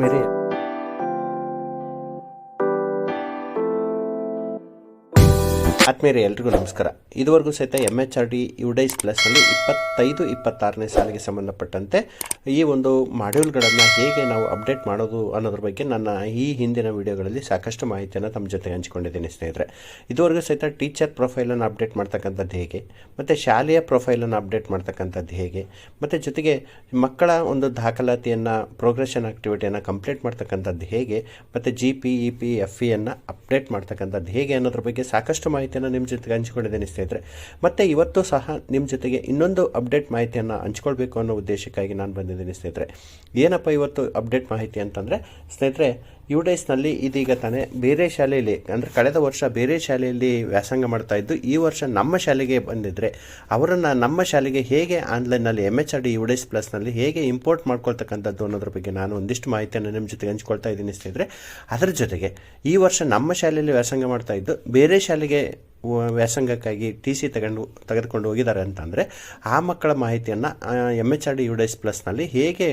ಆತ್ಮೀಯರೇ ಆತ್ಮೀಯರೇ, ಎಲ್ರಿಗೂ ನಮಸ್ಕಾರ. ಇದುವರೆಗೂ ಸಹಿತ M H R D UDISE ಪ್ಲಸ್ನಲ್ಲಿ ಇಪ್ಪತ್ತೈದು, ಇಪ್ಪತ್ತಾರನೇ ಸಾಲಿಗೆ ಸಂಬಂಧಪಟ್ಟಂತೆ ಈ ಒಂದು ಮಾಡ್ಯೂಲ್ಗಳನ್ನು ಹೇಗೆ ನಾವು ಅಪ್ಡೇಟ್ ಮಾಡೋದು ಅನ್ನೋದ್ರ ಬಗ್ಗೆ ನನ್ನ ಈ ಹಿಂದಿನ ವಿಡಿಯೋಗಳಲ್ಲಿ ಸಾಕಷ್ಟು ಮಾಹಿತಿಯನ್ನು ತಮ್ಮ ಜೊತೆಗೆ ಹಂಚಿಕೊಂಡಿದ್ದೀನಿ, ಸ್ನೇಹಿತರೆ. ಇದುವರೆಗೂ ಸಹಿತ ಟೀಚರ್ ಪ್ರೊಫೈಲನ್ನು ಅಪ್ಡೇಟ್ ಮಾಡ್ತಕ್ಕಂಥದ್ದು ಹೇಗೆ, ಮತ್ತು ಶಾಲೆಯ ಪ್ರೊಫೈಲನ್ನು ಅಪ್ಡೇಟ್ ಮಾಡ್ತಕ್ಕಂಥದ್ದು ಹೇಗೆ, ಮತ್ತು ಜೊತೆಗೆ ಮಕ್ಕಳ ಒಂದು ದಾಖಲಾತಿಯನ್ನು ಪ್ರೋಗ್ರೆಷನ್ ಆಕ್ಟಿವಿಟಿಯನ್ನು ಕಂಪ್ಲೀಟ್ ಮಾಡ್ತಕ್ಕಂಥದ್ದು ಹೇಗೆ, ಮತ್ತು G P E P F ಇಯನ್ನು update ಮಾಡ್ತಕ್ಕಂಥದ್ದು ಹೇಗೆ ಅನ್ನೋದ್ರ ಬಗ್ಗೆ ಸಾಕಷ್ಟು ಮಾಹಿತಿಯನ್ನು ನಿಮ್ಮ ಜೊತೆಗೆ ಹಂಚಿಕೊಂಡಿದ್ದೇನೆ ಸ್ನೇಹಿತರೆ. ಮತ್ತು ಇವತ್ತು ಸಹ ನಿಮ್ಮ ಜೊತೆಗೆ ಇನ್ನೊಂದು ಅಪ್ಡೇಟ್ ಮಾಹಿತಿಯನ್ನು ಹಂಚ್ಕೊಳ್ಬೇಕು ಅನ್ನೋ ಉದ್ದೇಶಕ್ಕಾಗಿ ನಾನು ಬಂದಿದ್ದೀನಿ ಸ್ನೇಹಿತರೆ. ಏನಪ್ಪ ಇವತ್ತು ಅಪ್ಡೇಟ್ ಮಾಹಿತಿ ಅಂತಂದರೆ, ಸ್ನೇಹಿತರೆ ಯು ಡೇಸ್ನಲ್ಲಿ ಇದೀಗ ತಾನೇ ಬೇರೆ ಶಾಲೆಯಲ್ಲಿ, ಅಂದರೆ ಕಳೆದ ವರ್ಷ ಬೇರೆ ಶಾಲೆಯಲ್ಲಿ ವ್ಯಾಸಂಗ ಮಾಡ್ತಾ ಇದ್ದು, ಈ ವರ್ಷ ನಮ್ಮ ಶಾಲೆಗೆ ಬಂದಿದ್ದರೆ ಅವರನ್ನು ನಮ್ಮ ಶಾಲೆಗೆ ಹೇಗೆ ಆನ್ಲೈನ್ನಲ್ಲಿ M H R D UDISE ಪ್ಲಸ್ನಲ್ಲಿ ಹೇಗೆ ಇಂಪೋರ್ಟ್ ಮಾಡ್ಕೊಳ್ತಕ್ಕಂಥದ್ದು ಅನ್ನೋದ್ರ ಬಗ್ಗೆ ನಾನು ಒಂದಿಷ್ಟು ಮಾಹಿತಿಯನ್ನು ನಿಮ್ಮ ಜೊತೆಗೆ ಹಂಚ್ಕೊಳ್ತಾ ಇದ್ದೀನಿ ಸ್ನೇಹಿತರೆ. ಅದರ ಜೊತೆಗೆ ಈ ವರ್ಷ ನಮ್ಮ ಶಾಲೆಯಲ್ಲಿ ವ್ಯಾಸಂಗ ಮಾಡ್ತಾ ಇದ್ದು, ಬೇರೆ ಶಾಲೆಗೆ ವ್ಯಾಸಂಗಕ್ಕಾಗಿ ಟಿ ಸಿ ತಗೊಂಡು ತೆಗೆದುಕೊಂಡು ಹೋಗಿದ್ದಾರೆ ಅಂತಂದರೆ ಆ ಮಕ್ಕಳ ಮಾಹಿತಿಯನ್ನು M H R D U DISE ಪ್ಲಸ್ನಲ್ಲಿ ಹೇಗೆ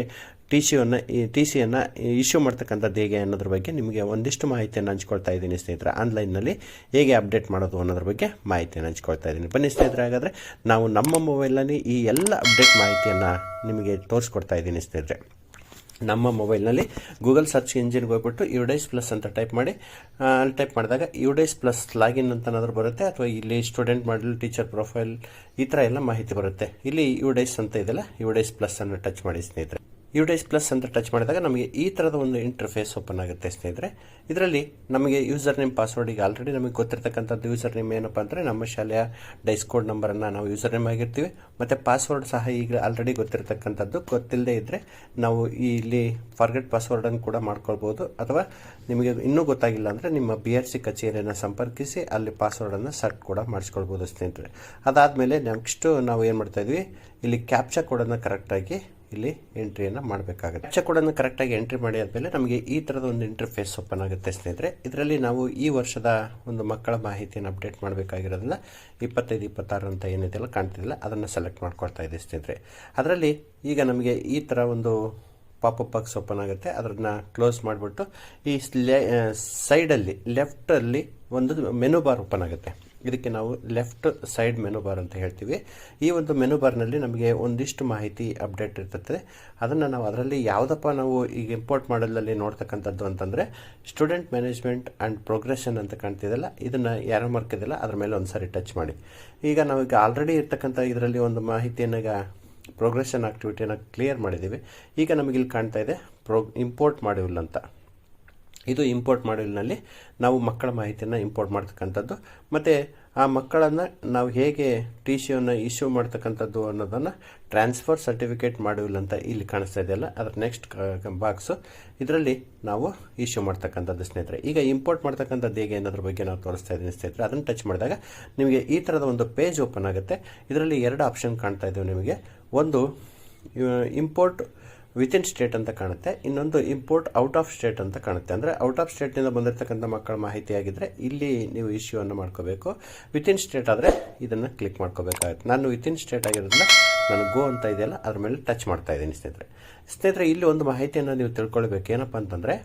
ಟಿ ಸಿಯನ್ನು ಟಿ ಸಿಯನ್ನು ಇಶ್ಯೂ ಮಾಡ್ತಕ್ಕಂಥದ್ದು ಹೇಗೆ ಅನ್ನೋದ್ರ ಬಗ್ಗೆ ನಿಮಗೆ ಒಂದಿಷ್ಟು ಮಾಹಿತಿಯನ್ನು ಹಂಚ್ಕೊಳ್ತಾ ಇದ್ದೀನಿ ಸ್ನೇಹಿತರೆ. ಆನ್ಲೈನ್ನಲ್ಲಿ ಹೇಗೆ ಅಪ್ಡೇಟ್ ಮಾಡೋದು ಅನ್ನೋದ್ರ ಬಗ್ಗೆ ಮಾಹಿತಿಯನ್ನು ಹಂಚ್ಕೊಳ್ತಾ ಇದ್ದೀನಿ. ಬನ್ನಿ ಸ್ನೇಹಿತರೆ, ಹಾಗಾದರೆ ನಾವು ನಮ್ಮ ಮೊಬೈಲ್ನಲ್ಲಿ ಈ ಎಲ್ಲ ಅಪ್ಡೇಟ್ ಮಾಹಿತಿಯನ್ನು ನಿಮಗೆ ತೋರಿಸ್ಕೊಡ್ತಾ ಇದ್ದೀನಿ ಸ್ನೇಹಿತರೆ. ನಮ್ಮ ಮೊಬೈಲ್ನಲ್ಲಿ ಗೂಗಲ್ ಸರ್ಚ್ ಇಂಜಿನ್ಗೆ ಹೋಗ್ಬಿಟ್ಟು ಯುಡೈಸ್ ಪ್ಲಸ್ ಅಂತ ಟೈಪ್ ಮಾಡಿ ಅಲ್ಲಿ ಟೈಪ್ ಮಾಡಿದಾಗ ಯುಡೈಸ್ ಪ್ಲಸ್ ಲಾಗಿನ್ ಅಂತ ಬರುತ್ತೆ? ಅಥವಾ ಇಲ್ಲಿ ಸ್ಟೂಡೆಂಟ್ ಮಾಡಲ್, ಟೀಚರ್ ಪ್ರೊಫೈಲ್ ಈ ಥರ ಎಲ್ಲ ಮಾಹಿತಿ ಬರುತ್ತೆ. ಇಲ್ಲಿ ಯುಡೈಸ್ ಅಂತ ಇದೆಯಲ್ಲ, ಯುಡೈಸ್ ಪ್ಲಸ್ ಅನ್ನು ಟಚ್ ಮಾಡಿ ಸ್ನೇಹಿತರೆ. ಯುಡೈಸ್ ಪ್ಲಸ್ ಅಂತ ಟಚ್ ಮಾಡಿದಾಗ ನಮಗೆ ಈ ಥರದ ಒಂದು ಇಂಟರ್ಫೇಸ್ ಓಪನ್ ಆಗುತ್ತೆ ಸ್ನೇಹಿತರೆ. ಇದರಲ್ಲಿ ನಮಗೆ ಯೂಸರ್ ನೇಮ್ ಪಾಸ್ವರ್ಡ್ ಈಗ ಆಲ್ರೆಡಿ ನಮಗೆ ಗೊತ್ತಿರತಕ್ಕಂಥದ್ದು ಯೂಸರ್ ನೇಮ್ ಏನಪ್ಪ ಅಂದರೆ ನಮ್ಮ ಶಾಲೆಯ ಡೈಸ್ ಕೋಡ್ ನಂಬರನ್ನು ನಾವು ಯೂಸರ್ ನೇಮ್ ಆಗಿರ್ತೀವಿ. ಮತ್ತು ಪಾಸ್ವರ್ಡ್ ಸಹ ಈಗ ಆಲ್ರೆಡಿ ಗೊತ್ತಿರತಕ್ಕಂಥದ್ದು. ಗೊತ್ತಿಲ್ಲದೆ ಇದ್ದರೆ ನಾವು ಇಲ್ಲಿ ಫಾರ್ಗೆಟ್ ಪಾಸ್ವರ್ಡನ್ನು ಕೂಡ ಮಾಡ್ಕೊಳ್ಬೋದು. ಅಥವಾ ನಿಮಗೆ ಇನ್ನೂ ಗೊತ್ತಾಗಿಲ್ಲ ಅಂದರೆ ನಿಮ್ಮ ಬಿ ಆರ್ ಸಿ ಕಚೇರಿಯನ್ನು ಸಂಪರ್ಕಿಸಿ ಅಲ್ಲಿ ಪಾಸ್ವರ್ಡನ್ನು ಸೆಟ್ ಕೂಡ ಮಾಡಿಸ್ಕೊಳ್ಬೋದು ಸ್ನೇಹಿತರೆ. ಅದಾದಮೇಲೆ ನೆಕ್ಸ್ಟು ನಾವು ಏನು ಮಾಡ್ತಾ ಇದ್ವಿ? ಇಲ್ಲಿ ಕ್ಯಾಪ್ಚಾ ಕೋಡನ್ನು ಕರೆಕ್ಟಾಗಿ ಇಲ್ಲಿ ಎಂಟ್ರಿಯನ್ನು ಮಾಡಬೇಕಾಗುತ್ತೆ. ಕ್ಯಾಪ್ಚಾ ಕೋಡನ್ನು ಕರೆಕ್ಟಾಗಿ ಎಂಟ್ರಿ ಮಾಡಿ ಆದಮೇಲೆ ನಮಗೆ ಈ ಥರದ ಒಂದು ಇಂಟರ್ಫೇಸ್ ಓಪನ್ ಆಗುತ್ತೆ ಸ್ನೇಹಿತರೆ. ಇದರಲ್ಲಿ ನಾವು ಈ ವರ್ಷದ ಒಂದು ಮಕ್ಕಳ ಮಾಹಿತಿಯನ್ನು ಅಪ್ಡೇಟ್ ಮಾಡಬೇಕಾಗಿರೋದ್ರಿಂದ ಇಪ್ಪತ್ತೈದು, ಇಪ್ಪತ್ತಾರು ಅಂತ ಏನಿದೆಯಲ್ಲ ಕಾಣ್ತಿದ್ದಿಲ್ಲ ಅದನ್ನು ಸೆಲೆಕ್ಟ್ ಮಾಡ್ಕೊಳ್ತಾ ಇದೆ ಸ್ನೇಹಿತರೆ. ಅದರಲ್ಲಿ ಈಗ ನಮಗೆ ಈ ಥರ ಒಂದು ಪಾಪಪ್ ಬಾಕ್ಸ್ ಓಪನ್ ಆಗುತ್ತೆ. ಅದನ್ನು ಕ್ಲೋಸ್ ಮಾಡಿಬಿಟ್ಟು ಈ ಸೈಡಲ್ಲಿ ಲೆಫ್ಟಲ್ಲಿ ಒಂದು ಮೆನು ಬಾರ್ ಓಪನ್ ಆಗುತ್ತೆ. ಇದಕ್ಕೆ ನಾವು ಲೆಫ್ಟ್ ಸೈಡ್ ಮೆನು ಬಾರ್ ಅಂತ ಹೇಳ್ತೀವಿ. ಈ ಒಂದು ಮೆನು ಬಾರ್ನಲ್ಲಿ ನಮಗೆ ಒಂದಿಷ್ಟು ಮಾಹಿತಿ ಅಪ್ಡೇಟ್ ಇರ್ತದೆ. ಅದನ್ನು ನಾವು ಅದರಲ್ಲಿ ಯಾವುದಪ್ಪ ನಾವು ಈಗ ಇಂಪೋರ್ಟ್ ಮಾಡಲಲ್ಲಿ ನೋಡ್ತಕ್ಕಂಥದ್ದು ಅಂತಂದರೆ ಸ್ಟೂಡೆಂಟ್ ಮ್ಯಾನೇಜ್ಮೆಂಟ್ ಆ್ಯಂಡ್ ಪ್ರೋಗ್ರೆಷನ್ ಅಂತ ಕಾಣ್ತಿದೆಯಲ್ಲ, ಇದನ್ನು ಯಾರೋ ಮಾರ್ಕ್ ಇದೆಯಲ್ಲ ಅದ್ರ ಮೇಲೆ ಒಂದು ಟಚ್ ಮಾಡಿ. ಈಗ ನಾವೀಗ ಆಲ್ರೆಡಿ ಇರ್ತಕ್ಕಂಥ ಇದರಲ್ಲಿ ಒಂದು ಮಾಹಿತಿಯನ್ನು ಪ್ರೋಗ್ರೆಷನ್ ಆಕ್ಟಿವಿಟಿಯನ್ನು ಕ್ಲಿಯರ್ ಮಾಡಿದ್ದೀವಿ. ಈಗ ನಮಗಿಲ್ಲಿ ಕಾಣ್ತಾ ಇದೆ ಪ್ರೋ ಇಂಪೋರ್ಟ್ ಮಾಡಿವಿಲ್ಲ ಅಂತ. ಇದು ಇಂಪೋರ್ಟ್ ಮಾಡ್ಯೂಲ್ನಲ್ಲಿ ನಾವು ಮಕ್ಕಳ ಮಾಹಿತಿಯನ್ನು ಇಂಪೋರ್ಟ್ ಮಾಡ್ತಕ್ಕಂಥದ್ದು. ಮತ್ತು ಆ ಮಕ್ಕಳನ್ನು ನಾವು ಹೇಗೆ ಟಿ ಸಿಯನ್ನು ಇಶ್ಯೂ ಮಾಡ್ತಕ್ಕಂಥದ್ದು ಅನ್ನೋದನ್ನು ಟ್ರಾನ್ಸ್ಫರ್ ಸರ್ಟಿಫಿಕೇಟ್ ಮಾಡ್ಯೂಲ್ ಅಂತ ಇಲ್ಲಿ ಕಾಣಿಸ್ತಾ ಇದೆಯಲ್ಲ ಅದರ ನೆಕ್ಸ್ಟ್ ಬಾಕ್ಸು ಇದರಲ್ಲಿ ನಾವು ಇಶ್ಯೂ ಮಾಡ್ತಕ್ಕಂಥದ್ದು ಸ್ನೇಹಿತರೆ. ಈಗ ಇಂಪೋರ್ಟ್ ಮಾಡ್ತಕ್ಕಂಥದ್ದು ಹೇಗೆ ಅನ್ನೋದ್ರ ಬಗ್ಗೆ ನಾವು ತೋರಿಸ್ತಾ ಇದ್ದೀನಿ ಸ್ನೇಹಿತರೆ. ಅದನ್ನು ಟಚ್ ಮಾಡಿದಾಗ ನಿಮಗೆ ಈ ಥರದ ಒಂದು ಪೇಜ್ ಓಪನ್ ಆಗುತ್ತೆ. ಇದರಲ್ಲಿ ಎರಡು ಆಪ್ಷನ್ ಕಾಣ್ತಾ ಇದ್ದೇವೆ ನಿಮಗೆ. ಒಂದು ಇಂಪೋರ್ಟ್ ವಿತಿನ್ ಸ್ಟೇಟ್ ಅಂತ ಕಾಣುತ್ತೆ. ಇನ್ನೊಂದು ಇಂಪೋರ್ಟ್ ಔಟ್ ಆಫ್ ಸ್ಟೇಟ್ ಅಂತ ಕಾಣುತ್ತೆ. ಅಂದರೆ ಔಟ್ ಆಫ್ ಸ್ಟೇಟ್ನಿಂದ ಬಂದಿರತಕ್ಕಂಥ ಮಕ್ಕಳ ಮಾಹಿತಿ ಆಗಿದ್ದರೆ ಇಲ್ಲಿ ನೀವು ಇಶ್ಯೂವನ್ನು ಮಾಡ್ಕೋಬೇಕು. ವಿತಿನ್ ಸ್ಟೇಟ್ ಆದರೆ ಇದನ್ನು ಕ್ಲಿಕ್ ಮಾಡ್ಕೋಬೇಕಾಗುತ್ತೆ. ನಾನು ವಿತಿನ್ ಸ್ಟೇಟ್ ಆಗಿರೋದ್ರಿಂದ ನಾನು ಗೋ ಅಂತ ಇದೆಯಲ್ಲ, ಅದ್ರ ಮೇಲೆ ಟಚ್ ಮಾಡ್ತಾ ಇದ್ದೀನಿ ಸ್ನೇಹಿತರೆ. ಸ್ನೇಹಿತರೆ, ಇಲ್ಲಿ ಒಂದು ಮಾಹಿತಿಯನ್ನು ನೀವು ತಿಳ್ಕೊಳ್ಬೇಕು. ಏನಪ್ಪ ಅಂತಂದರೆ,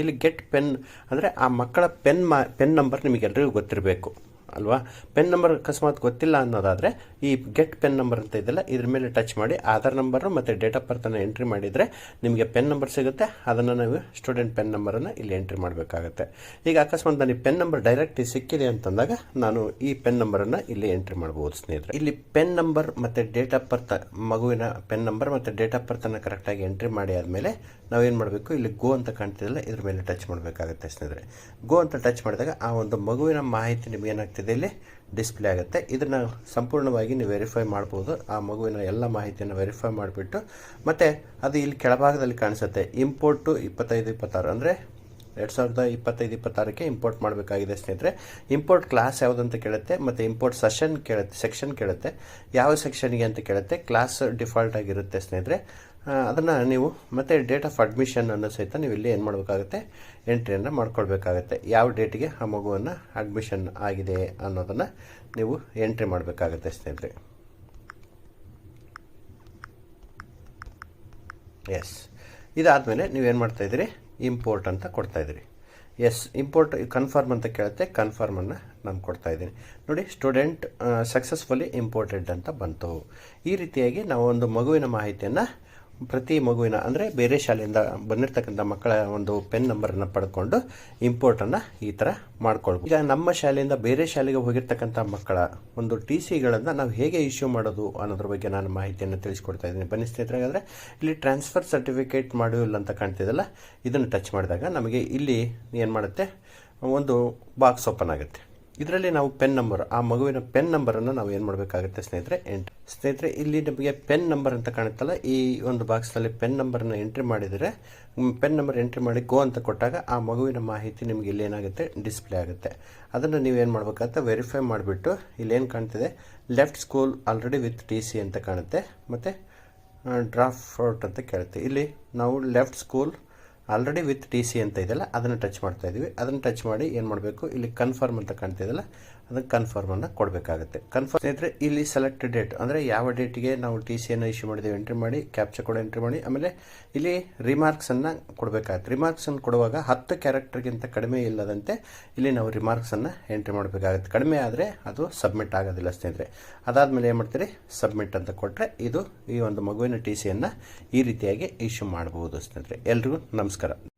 ಇಲ್ಲಿ ಗೆಟ್ ಪೆನ್ ಅಂದರೆ ಆ ಮಕ್ಕಳ ಪೆನ್ ಮಾ ಪೆನ್ ನಂಬರ್ ನಿಮಗೆಲ್ಲರಿಗೂ ಗೊತ್ತಿರಬೇಕು. ಅಲ್ವಾ? ಪೆನ್ ನಂಬರ್ ಅಕಸ್ಮಾತ್ ಗೊತ್ತಿಲ್ಲ ಅನ್ನೋದಾದರೆ ಈ ಗೆಟ್ ಪೆನ್ ನಂಬರ್ ಅಂತ ಇದೆಯಲ್ಲ ಇದ್ರ ಮೇಲೆ ಟಚ್ ಮಾಡಿ ಆಧಾರ್ ನಂಬರು ಮತ್ತು ಡೇಟ್ ಆಫ್ ಬರ್ತನ್ನು ಎಂಟ್ರಿ ಮಾಡಿದರೆ ನಿಮಗೆ ಪೆನ್ ನಂಬರ್ ಸಿಗುತ್ತೆ. ಅದನ್ನು ನಾವು ಸ್ಟೂಡೆಂಟ್ ಪೆನ್ ನಂಬರನ್ನು ಇಲ್ಲಿ ಎಂಟ್ರಿ ಮಾಡಬೇಕಾಗುತ್ತೆ. ಈಗ ಅಕಸ್ಮಾತ್ ನನಗೆ ಪೆನ್ ನಂಬರ್ ಡೈರೆಕ್ಟ್ ಸಿಕ್ಕಿದೆ ಅಂತಂದಾಗ ನಾನು ಈ ಪೆನ್ ನಂಬರನ್ನು ಇಲ್ಲಿ ಎಂಟ್ರಿ ಮಾಡ್ಬೋದು ಸ್ನೇಹಿತರೆ. ಇಲ್ಲಿ ಪೆನ್ ನಂಬರ್ ಮತ್ತು ಡೇಟ್ ಆಫ್ ಬರ್ತ್ ಮಗುವಿನ ಪೆನ್ ನಂಬರ್ ಮತ್ತು ಡೇಟ್ ಆಫ್ ಬರ್ತನ್ನು ಕರೆಕ್ಟಾಗಿ ಎಂಟ್ರಿ ಮಾಡಿ ಆದಮೇಲೆ ನಾವೇನು ಮಾಡಬೇಕು? ಇಲ್ಲಿ ಗೋ ಅಂತ ಕಾಣ್ತಿದೆಯಲ್ಲ, ಇದ್ರ ಮೇಲೆ ಟಚ್ ಮಾಡಬೇಕಾಗುತ್ತೆ ಸ್ನೇಹಿತರೆ. ಗೋ ಅಂತ ಟಚ್ ಮಾಡಿದಾಗ ಆ ಒಂದು ಮಗುವಿನ ಮಾಹಿತಿ ನಿಮ್ಗೆ ಇಲ್ಲಿ ಡಿಸ್ಪ್ಲೇ ಆಗುತ್ತೆ. ಇದನ್ನು ಸಂಪೂರ್ಣವಾಗಿ ನೀವು ವೆರಿಫೈ ಮಾಡ್ಬೋದು. ಆ ಮಗುವಿನ ಎಲ್ಲ ಮಾಹಿತಿಯನ್ನು ವೆರಿಫೈ ಮಾಡಿಬಿಟ್ಟು, ಮತ್ತು ಅದು ಇಲ್ಲಿ ಕೆಳಭಾಗದಲ್ಲಿ ಕಾಣಿಸುತ್ತೆ. ಇಂಪೋರ್ಟು ಇಪ್ಪತ್ತೈದು, ಇಪ್ಪತ್ತಾರು. ಅಂದರೆ ಎರಡು ಸಾವಿರದ ಇಪ್ಪತ್ತೈದು, ಇಪ್ಪತ್ತಾರಕ್ಕೆ ಇಂಪೋರ್ಟ್ ಮಾಡಬೇಕಾಗಿದೆ ಸ್ನೇಹಿತರೆ. ಇಂಪೋರ್ಟ್ ಕ್ಲಾಸ್ ಯಾವುದಂತ ಕೇಳುತ್ತೆ, ಮತ್ತು ಇಂಪೋರ್ಟ್ ಸೆಷನ್ ಕೇಳುತ್ತೆ ಸೆಕ್ಷನ್ ಕೇಳುತ್ತೆ. ಯಾವ ಸೆಕ್ಷನ್ಗೆ ಅಂತ ಕೇಳುತ್ತೆ ಕ್ಲಾಸ್ ಡಿಫಾಲ್ಟ್ ಆಗಿರುತ್ತೆ ಸ್ನೇಹಿತರೆ. ಅದನ್ನು ನೀವು ಮತ್ತು ಡೇಟ್ ಆಫ್ ಅಡ್ಮಿಷನ್ ಅನ್ನೋ ಸಹಿತ ನೀವು ಇಲ್ಲಿ ಏನು ಮಾಡಬೇಕಾಗುತ್ತೆ? ಎಂಟ್ರಿಯನ್ನು ಮಾಡ್ಕೊಳ್ಬೇಕಾಗತ್ತೆ. ಯಾವ ಡೇಟಿಗೆ ಆ ಮಗುವನ್ನು ಅಡ್ಮಿಷನ್ ಆಗಿದೆ ಅನ್ನೋದನ್ನು ನೀವು ಎಂಟ್ರಿ ಮಾಡಬೇಕಾಗತ್ತೆ ಸ್ನೇಹಿತರೆ. ಎಸ್ ಇದಾದಮೇಲೆ ನೀವೇನು ಮಾಡ್ತಾಯಿದ್ದೀರಿ ಇಂಪೋರ್ಟ್ ಅಂತ ಕೊಡ್ತಾ ಇದ್ದೀರಿ. ಎಸ್ ಇಂಪೋರ್ಟ್ ಕನ್ಫರ್ಮ್ ಅಂತ ಕೇಳುತ್ತೆ. ಕನ್ಫರ್ಮನ್ನು ನಾನು ಕೊಡ್ತಾ ಇದ್ದೀನಿ. ನೋಡಿ ಸ್ಟೂಡೆಂಟ್ ಸಕ್ಸಸ್ಫುಲಿ ಇಂಪೋರ್ಟೆಡ್ ಅಂತ ಬಂತು. ಈ ರೀತಿಯಾಗಿ ನಾವು ಒಂದು ಮಗುವಿನ ಮಾಹಿತಿಯನ್ನು ಪ್ರತಿ ಮಗುವಿನ, ಅಂದರೆ ಬೇರೆ ಶಾಲೆಯಿಂದ ಬಂದಿರತಕ್ಕಂಥ ಮಕ್ಕಳ ಒಂದು ಪೆನ್ ನಂಬರನ್ನು ಪಡ್ಕೊಂಡು ಇಂಪೋರ್ಟನ್ನು ಈ ಥರ ಮಾಡ್ಕೊಳ್ಬೋದು. ಈಗ ನಮ್ಮ ಶಾಲೆಯಿಂದ ಬೇರೆ ಶಾಲೆಗೆ ಹೋಗಿರ್ತಕ್ಕಂಥ ಮಕ್ಕಳ ಒಂದು ಟಿ ಸಿಗಳನ್ನು ನಾವು ಹೇಗೆ ಇಶ್ಯೂ ಮಾಡೋದು ಅನ್ನೋದ್ರ ಬಗ್ಗೆ ನಾನು ಮಾಹಿತಿಯನ್ನು ತಿಳಿಸ್ಕೊಡ್ತಾ ಇದ್ದೀನಿ. ಬನ್ನಿ ಸ್ನೇಹಿತರೆ ಹಾಗಾದರೆ ಇಲ್ಲಿ ಟ್ರಾನ್ಸ್ಫರ್ ಸರ್ಟಿಫಿಕೇಟ್ ಮಾಡಿಲ್ಲ ಅಂತ ಕಾಣ್ತಿದ್ದಲ್ಲ ಇದನ್ನು ಟಚ್ ಮಾಡಿದಾಗ ನಮಗೆ ಇಲ್ಲಿ ಏನು ಮಾಡುತ್ತೆ? ಒಂದು ಬಾಕ್ಸ್ ಓಪನ್ ಆಗುತ್ತೆ. ಇದರಲ್ಲಿ ನಾವು ಪೆನ್ ನಂಬರ್ ಆ ಮಗುವಿನ ಪೆನ್ ನಂಬರನ್ನು ನಾವು ಏನು ಮಾಡಬೇಕಾಗುತ್ತೆ ಸ್ನೇಹಿತರೆ? ಎಂಟ್ರಿ ಸ್ನೇಹಿತರೆ, ಇಲ್ಲಿ ನಮಗೆ ಪೆನ್ ನಂಬರ್ ಅಂತ ಕಾಣುತ್ತಲ್ಲ, ಈ ಒಂದು ಬಾಕ್ಸ್ನಲ್ಲಿ ಪೆನ್ ನಂಬರನ್ನು ಎಂಟ್ರಿ ಮಾಡಿದರೆ ಪೆನ್ ನಂಬರ್ ಎಂಟ್ರಿ ಮಾಡಿ ಗೋ ಅಂತ ಕೊಟ್ಟಾಗ ಆ ಮಗುವಿನ ಮಾಹಿತಿ ನಿಮಗೆ ಇಲ್ಲಿ ಏನಾಗುತ್ತೆ? ಡಿಸ್ಪ್ಲೇ ಆಗುತ್ತೆ. ಅದನ್ನು ನೀವು ಏನು ಮಾಡಬೇಕಾಗುತ್ತೆ? ವೆರಿಫೈ ಮಾಡಿಬಿಟ್ಟು, ಇಲ್ಲಿ ಏನು ಕಾಣ್ತಿದೆ? Left school already with T C ಅಂತ ಕಾಣುತ್ತೆ. ಮತ್ತು ಡ್ರಾಫ್ಟ್ ಅಂತ ಕೇಳುತ್ತೆ. ಇಲ್ಲಿ ನಾವು left school already with T C ಅಂತ ಇದೆಯಲ್ಲ, ಅದನ್ನು ಟಚ್ ಮಾಡ್ತಾ ಇದ್ದೀವಿ ಅದನ್ನು ಟಚ್ ಮಾಡಿ ಏನು ಮಾಡಬೇಕು? ಇಲ್ಲಿ ಕನ್ಫರ್ಮ್ ಅಂತ ಕಾಣ್ತಿದೆಯಲ್ಲ ಅದನ್ನು ಕನ್ಫರ್ಮನ್ನು ಕೊಡಬೇಕಾಗುತ್ತೆ. ಕನ್ಫರ್ಮ್ ಸ್ನೇಹಿತರೆ, ಇಲ್ಲಿ ಸೆಲೆಕ್ಟ್ ಡೇಟ್ ಅಂದರೆ ಯಾವ ಡೇಟಿಗೆ ನಾವು ಟಿ ಸಿಯನ್ನು ಇಶ್ಯೂ ಮಾಡಿದ್ದೀವಿ ಎಂಟ್ರಿ ಮಾಡಿ ಕ್ಯಾಪ್ಚರ್ ಕೂಡ ಎಂಟ್ರಿ ಮಾಡಿ, ಆಮೇಲೆ ಇಲ್ಲಿ ರಿಮಾರ್ಕ್ಸನ್ನು ಕೊಡಬೇಕಾಗುತ್ತೆ. ರಿಮಾರ್ಕ್ಸನ್ನು ಕೊಡುವಾಗ ಹತ್ತು ಕ್ಯಾರೆಕ್ಟರ್ಗಿಂತ ಕಡಿಮೆ ಇಲ್ಲದಂತೆ ಇಲ್ಲಿ ನಾವು ರಿಮಾರ್ಕ್ಸನ್ನು ಎಂಟ್ರಿ ಮಾಡಬೇಕಾಗುತ್ತೆ. ಕಡಿಮೆ ಆದರೆ ಅದು ಸಬ್ಮಿಟ್ ಆಗೋದಿಲ್ಲ ಸ್ನೇಹಿತರೆ. ಅದಾದಮೇಲೆ ಏನು ಮಾಡ್ತೀರಿ? ಸಬ್ಮಿಟ್ ಅಂತ ಕೊಟ್ಟರೆ ಇದು ಈ ಒಂದು ಮಗುವಿನ ಟಿ ಸಿಯನ್ನು ಈ ರೀತಿಯಾಗಿ ಇಶ್ಯೂ ಮಾಡಬಹುದು ಸ್ನೇಹಿತರೆ. ಎಲ್ರಿಗೂ ನಮಸ್ಕಾರ. skara